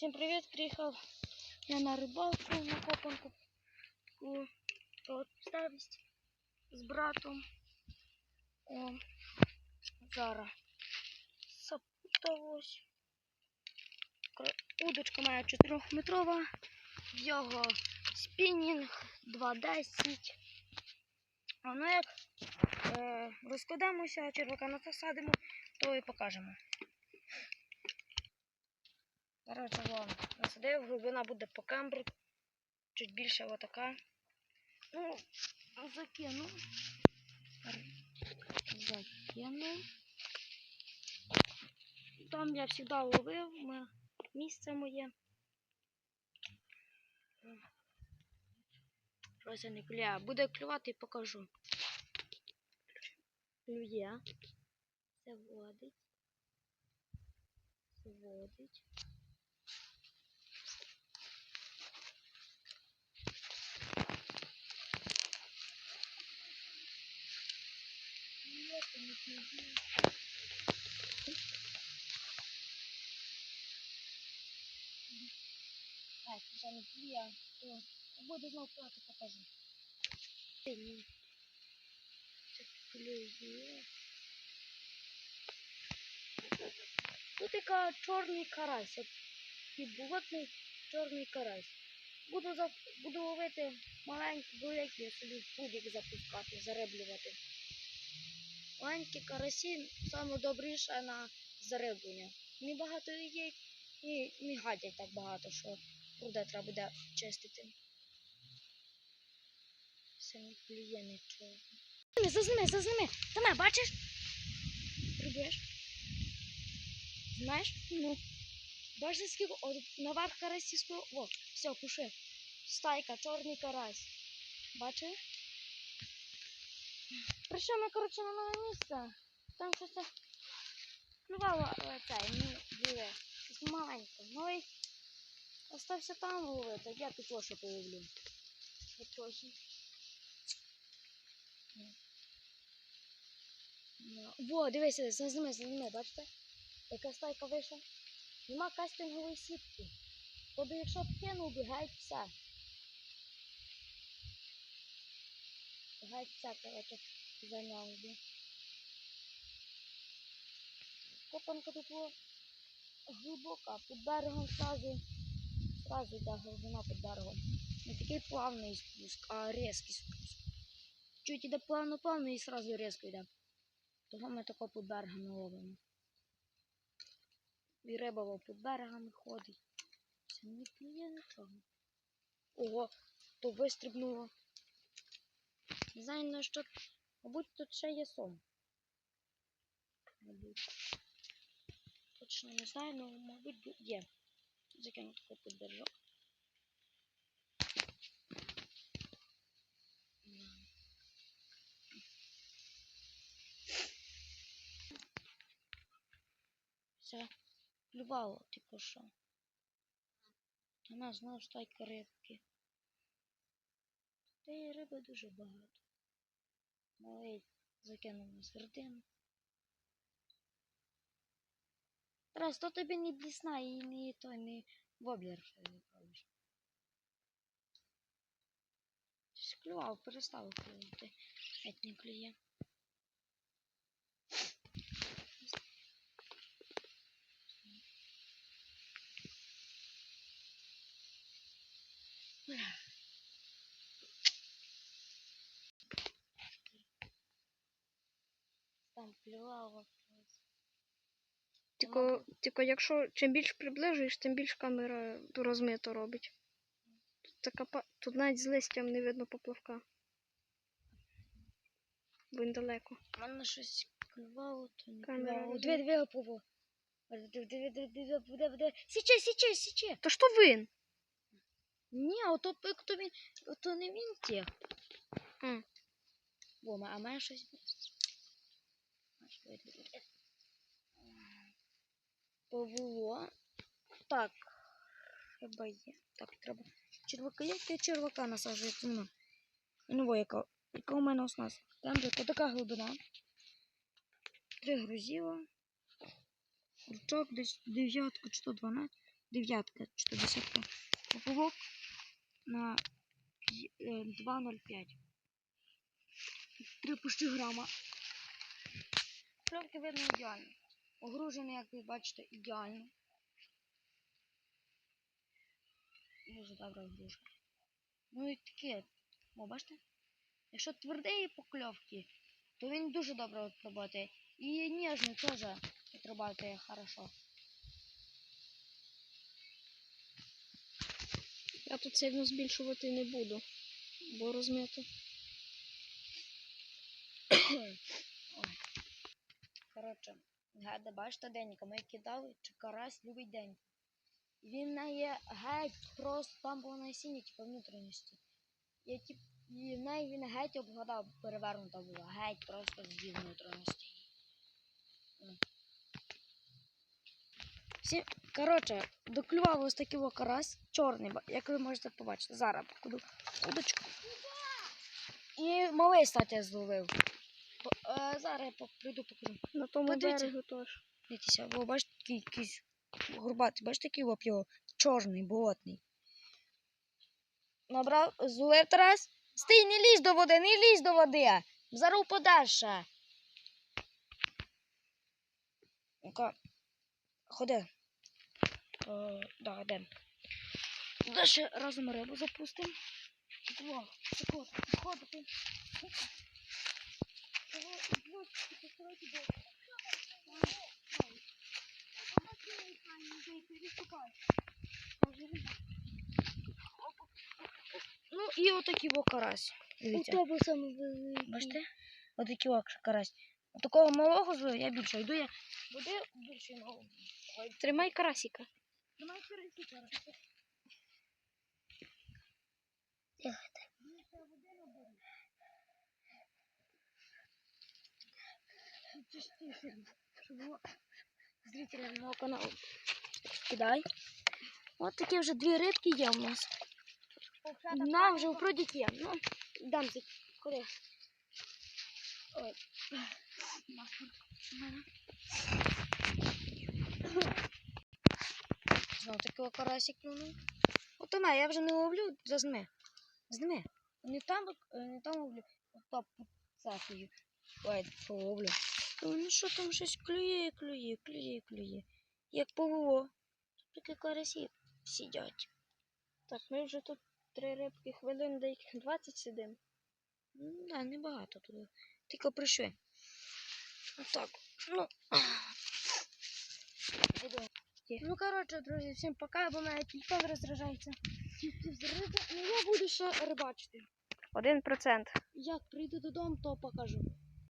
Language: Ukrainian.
Всем привет, приехал я на рыбалку на копанку у старость з братом. О, зараз запуталось. Удочка моя 4-метрова, в його спінінг 2.10. А ну як е, розкладемося, червака насадимо, то і покажемо. Коротше, вон, насадив, глибина буде по камбру, чуть більше отака. Ну, закину. Закину. Там я завжди ловив, місце моє. Просто не клює. Буде клювати і покажу. Клює. Це водить. Водить. Нет, не клює. Так, вже не Буде знову клювати, покажу. Тут така чорний карась. от Підводний чорний карась. Буду, за... буду ловити маленькі великі собі в пудік запускати, зариблювати. Маленькі карасі саме добріше на зариблення. Небагато є і не гадять так багато, що пруде треба буде чистити. Все не клює нічого. Зазними, зазними. Саме, бачиш? Прибіж. Знаєш? Ну. Бачиш, скільки от, наверх карасі спло. О, все, пуши. Стайка, чорний карась. Бачиш? Прийшов ми, коротше, на нове місце. Там щось клювало цей, ну, диви, щось маленьке. Ну і остався там ловити, я тут лошу половлю. Во, дивися, зазними, зазними, бачите? Яка стайка вийшла? Нема кастингової сітки. Тобто, якщо б кинув, би, все. Геть все, коротше, зайняв би. Копанка тут глибока, під берегом сразу, сразу йде глибина під берегом. Не такий плавний спуск, а різкий спуск. Чуть іде плавно-плавно і сразу різко йде. Того ми тако під берегом ловимо. І риба під берегами ходить. Це не клює нічого. Ого, то вистрибнуло. Не знаю на що. Мабуть, тут ще є сон. Мабуть. Точно не знаю, але мабуть бу- є. Закину таку під держок. Все. Плювало, типу що. Нас знову стайка рибки. Та й риби дуже багато. Малий закинув на середину. Раз, то тобі не блісна і не той не воблер, що ти пробуєш. Щось клював, перестав клювати. Геть не клює. Там клювало. Тільки, тільки якщо чим більше приближуєш, тим більше камера розмито робить. Тут, така, тут навіть з листям не видно поплавка. Бо він далеко. Мене щось клювало, то не Камера клювало. Диви, диви, опливо. Диви, диви, диви, диви, диви. Січе, січе, січе. То що він? Ні, ото то він, ото не він ті. М. Во, ма- а має щось. Повело. Так. Хіба є. Так, треба. Червака, як я червака насаджую? Ну, ну яка, яка у мене оснастка. Там же така глибина. Три грузіла. Ручок десь дев'ятку чи то 12. дев'ятка чи то десятка поплавок на е, 2,05. 3 почти грама. Кльовки видно ідеально. Огружений, як ви бачите, ідеально. Дуже добре огружений. Ну і таке, о, бачите? Якщо твердої покльовки, то він дуже добре отрабатує. І ніжний теж отрабатує хорошо. Я тут сильно збільшувати не буду, бо розмито. Коротше, гаде, бачите денька, ми кидали, чи карась любить день. Він не є геть просто було насіння, типу внутрішності. Я тип, і в неї він геть обгадав, перевернута була, геть просто з'їв внутрішності. М. Всі, коротше, доклював ось такий карась, чорний, як ви можете побачити. Зараз покладу удочку. І малий, кстати, зловив. Бо- е, зараз я прийду покажу. На тому Подивіться. берегу теж. Дивіться, ви бачите такий якийсь горбатий, бачите такий воп його чорний, болотний. Набрав, зловив Тарас. Стій, не лізь до води, не лізь до води. Зараз упадеш ще. Ну-ка, ходи. Е, да, йдемо. Ще разом рибу запустимо. Два, секунд, виходити. Чого йдуть, тільки коротше, до- Ну і отакий во карась. Дивіться. тебе саме великий. Бачите? Отакий о карась. Такого малого злою я більше йду, я води більше можу. Тримай карасіка. Тримай карасі зараз. Частіше, щоб зрителям мого каналу. Кидай. От такі вже дві рибки є у нас. Нам вже вроді є. Ну, дам ці. Куди? Ой. Знову такий карасик клюнув. От мене, я вже не ловлю, зазми. Зніми. Не там, е, не там ловлю, а там цапаю. Ой, половлю. Ну що там щось клює, клює, клює, клює. Як повело. Такі карасі сидять. Так, ми вже тут три рибки хвилин деяких 20 сидимо. Ну, да, небагато туди. Тільки прийшли. Отак. Ну. Ну, коротше, друзі, всім пока, бо мене телефон розряджається. Ну, я буду ще рибачити. Один процент. Як прийду додому, то покажу.